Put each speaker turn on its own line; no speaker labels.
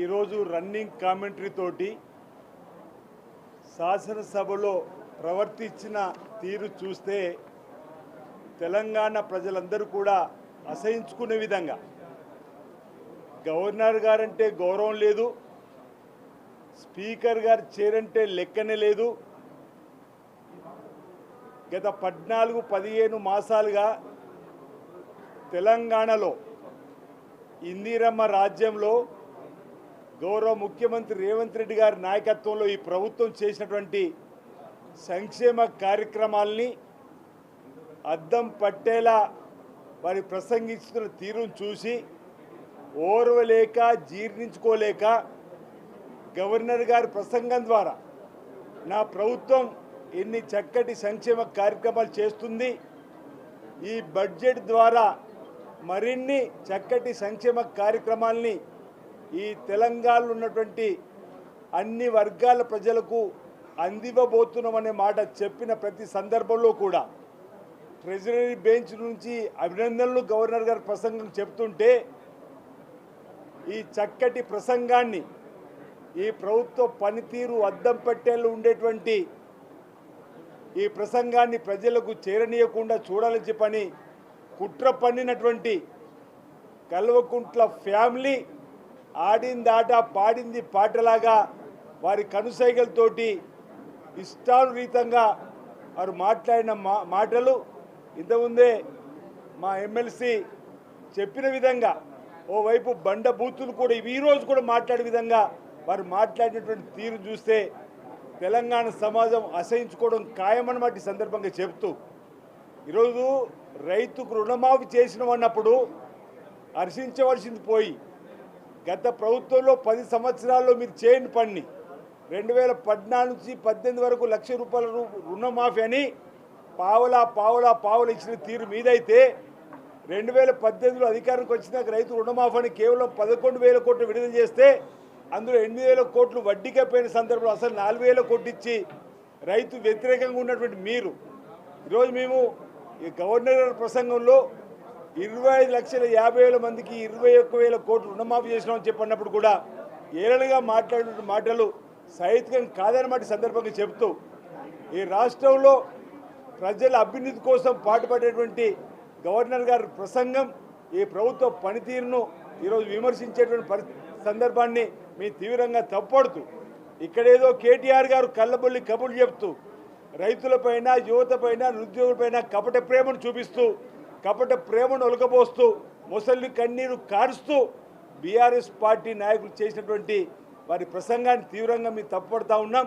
ఈరోజు running commentary తోటి శాసనసభలో ప్రవర్తించిన తీరు చూస్తే తెలంగాణ ప్రజలందరూ కూడా అసహించుకునే విధంగా. గవర్నర్ గారంటే గౌరవం లేదు స్పీకర్ గారు చేరంటే లెక్కనే లేదు. గత పద్నాలుగు పదిహేను మాసాలుగా తెలంగాణలో ఇందిరమ్మ రాజ్యంలో గౌరవ ముఖ్యమంత్రి రేవంత్ రెడ్డి గారి నాయకత్వంలో ఈ ప్రభుత్వం చేసినటువంటి సంక్షేమ కార్యక్రమాల్ని అద్దం పట్టేలా వారి ప్రసంగిస్తున్న తీరును చూసి ఓర్వలేక జీర్ణించుకోలేక గవర్నర్ గారి ప్రసంగం ద్వారా నా ప్రభుత్వం ఎన్ని చక్కటి సంక్షేమ కార్యక్రమాలు చేస్తుంది ఈ బడ్జెట్ ద్వారా మరిన్ని చక్కటి సంక్షేమ కార్యక్రమాల్ని ఈ తెలంగాణలో ఉన్నటువంటి అన్ని వర్గాల ప్రజలకు అందివ్వబోతున్నామనే మాట చెప్పిన ప్రతి సందర్భంలో కూడా ట్రెజరీ బెంచ్ నుంచి అభినందనలు గవర్నర్ గారి ప్రసంగం చెప్తుంటే ఈ చక్కటి ప్రసంగాన్ని ఈ ప్రభుత్వ పనితీరు అద్దం పట్టేళ్ళు ఉండేటువంటి ఈ ప్రసంగాన్ని ప్రజలకు చేరనీయకుండా చూడాలని చెప్పని కుట్ర పన్నినటువంటి కల్వకుంట్ల ఫ్యామిలీ ఆడింది ఆట పాడింది పాటలాగా వారి కనుసైగలతోటి ఇష్టానురీతంగా వారు మాట్లాడిన మా మాటలు. ఇంతకుముందే మా ఎమ్మెల్సీ చెప్పిన విధంగా ఓవైపు బండ బూతులు కూడా ఈ రోజు కూడా మాట్లాడే విధంగా వారు మాట్లాడినటువంటి తీరు చూస్తే తెలంగాణ సమాజం అసహించుకోవడం ఖాయమన్నమాట ఈ సందర్భంగా చెప్తూ ఈరోజు రైతుకు రుణమాఫీ చేసిన హర్షించవలసింది పోయి గత ప్రభుత్వంలో పది సంవత్సరాల్లో మీరు చేయని పని. రెండు వేల పద్నాలుగు నుంచి పద్దెనిమిది వరకు లక్ష రూపాయల రుణమాఫీ అని పావులా పావులా పావులు ఇచ్చిన తీరు మీదైతే రెండు వేల పద్దెనిమిదిలో అధికారంకి వచ్చినాక రైతు రుణమాఫీ అని కేవలం పదకొండు వేల కోట్లు విడుదల చేస్తే అందులో ఎనిమిది వేల కోట్లు వడ్డీకే పోయిన సందర్భంలో అసలు నాలుగు వేల కోట్లు ఇచ్చి రైతు వ్యతిరేకంగా ఉన్నటువంటి మీరు. ఈరోజు మేము ఈ గవర్నర్ ప్రసంగంలో ఇరవై ఐదు లక్షల యాభై వేల మందికి ఇరవై ఒక్క వేల కోట్లు రుణమాఫీ చేసినామని చెప్పినప్పుడు కూడా ఏళ్ళుగా మాట్లాడిన మాటలు సైతికం కాదనమాట సందర్భంగా చెబుతూ ఈ రాష్ట్రంలో ప్రజల అభ్యున్నతి కోసం పాటుపడేటువంటి గవర్నర్ గారి ప్రసంగం ఈ ప్రభుత్వ పనితీరును ఈరోజు విమర్శించేటువంటి పరి సందర్భాన్ని మీ తీవ్రంగా తప్పడుతూ ఇక్కడేదో కేటీఆర్ గారు కళ్ళబొల్లి కబుర్లు చెప్తూ రైతులపైన యువతపైన నిరుద్యోగులపైన కపట ప్రేమను చూపిస్తూ కాబట్టి ప్రేమను ఒలకబోస్తూ ముసలి కన్నీరు కారుస్తూ బీఆర్ఎస్ పార్టీ నాయకులు చేసినటువంటి వారి ప్రసంగాన్ని తీవ్రంగా మేము తప్పుపడతా ఉన్నాం.